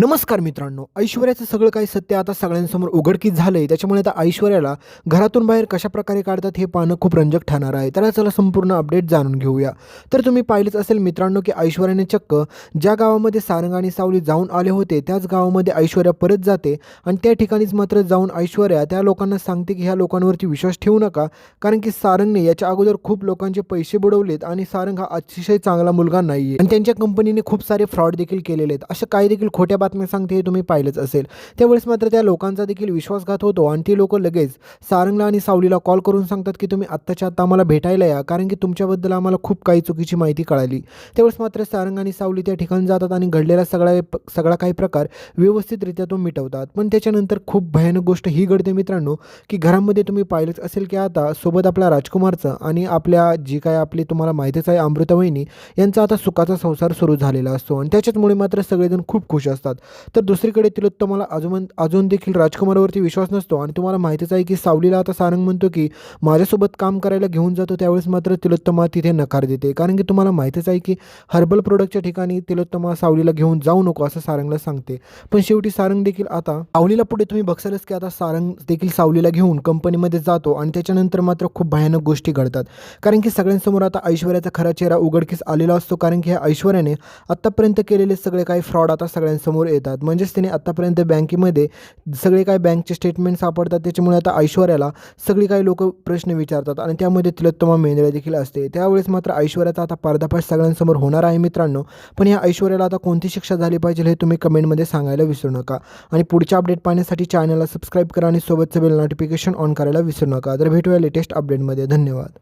नमस्कार मित्रांनो ऐश्वर्याचं सगळं काही सत्य आता सगळ्यांसमोर उघडकीस झालंय. त्याच्यामुळे आता ऐश्वर्याला घरातून बाहेर कशा प्रकारे काढतात हे पाहणं खूप रंजक ठरणार आहे. तर चला संपूर्ण अपडेट जाणून घेऊया. तर तुम्ही पाहिलंच असेल मित्रांनो की ऐश्वर्याने चक्क ज्या गावामध्ये सारंग आणि सावली जाऊन आले होते त्याच गावामध्ये ऐश्वर्या परत जाते आणि त्या ठिकाणीच मात्र जाऊन ऐश्वर्या त्या लोकांना सांगते की ह्या लोकांवरती विश्वास ठेवू नका. कारण की सारंगने याच्या अगोदर खूप लोकांचे पैसे बुडवलेत आणि सारंग हा अतिशय चांगला मुलगा नाहीये. आणि त्यांच्या कंपनीने खूप सारे फ्रॉड देखील केलेले आहेत. अशा काही देखील खोट्या बातम्या सांगते हे तुम्ही पाहिलंच असेल. त्यावेळेस मात्र त्या लोकांचा देखील विश्वासघात होतो आणि ती लोक लगेच सारंगला आणि सावलीला कॉल करून सांगतात की तुम्ही आत्ताच्या आत्ता आम्हाला भेटायला या. कारण की तुमच्याबद्दल आम्हाला खूप काही चुकीची माहिती कळाली. त्यावेळेस मात्र सारंग आणि सावली त्या ठिकाणी जातात आणि घडलेला सगळा सगळा काही प्रकार व्यवस्थितरित्या तो मिटवतात. पण त्याच्यानंतर खूप भयानक गोष्ट ही घडते मित्रांनो की घरामध्ये तुम्ही पाहिलंच असेल की आता सोबत आपल्या राजकुमारचं आणि आपल्या जी काय आपली तुम्हाला माहितीच आहे अमृतवहिनी यांचा आता सुखाचा संसार सुरू झालेला असतो. आणि त्याच्याचमुळे मात्र सगळेजण खूप खुश असतात. तर दुसरीकडे तिलोत्तमाला अजून अजून देखील राजकुमारवरती विश्वास नसतो आणि तुम्हाला माहितीच आहे की सावलीला आता सारंग म्हणतो की माझ्यासोबत काम करायला घेऊन जातो त्यावेळेस मात्र तिलोत्तमा तिथे नकार देते. कारण की तुम्हाला माहितीच आहे की हर्बल प्रोडक्टच्या ठिकाणी तिलोत्तमा सावलीला घेऊन जाऊ नको असं सारंगला सांगते. पण शेवटी सारंग देखील आता सावलीला पुढे तुम्ही बघसालच की आता सारंग देखील सावलीला घेऊन कंपनीमध्ये जातो आणि त्याच्यानंतर मात्र खूप भयानक गोष्टी घडतात. कारण की सगळ्यांसमोर आता ऐश्वर्याचा खरा चेहरा उघडकीस आलेला असतो. कारण की ह्या ऐश्वर्याने आत्तापर्यंत केलेले सगळे काही फ्रॉड आता सगळ्यांसमोर येतात. म्हणजेच तिने आत्तापर्यंत बँकेमध्ये सगळे काही बँकचे स्टेटमेंट सापडतात. त्याच्यामुळे आता ऐश्वर्याला सगळी काही लोक प्रश्न विचारतात आणि त्यामध्ये तिलोत्तमा मेंदळे देखील असते. त्यावेळेस मात्र ऐश्वर्याचा आता पर्दाफाश सगळ्यांसमोर होणार आहे मित्रांनो. पण या ऐश्वर्याला आता कोणती शिक्षा झाली पाहिजे हे तुम्ही कमेंटमध्ये सांगायला विसरू नका. आणि पुढच्या अपडेट पाहण्यासाठी चॅनलला सबस्क्राईब करा आणि सोबतचं बेल नोटिफिकेशन ऑन करायला विसरू नका. तर भेटूया लेटेस्ट अपडेटमध्ये धन्यवाद.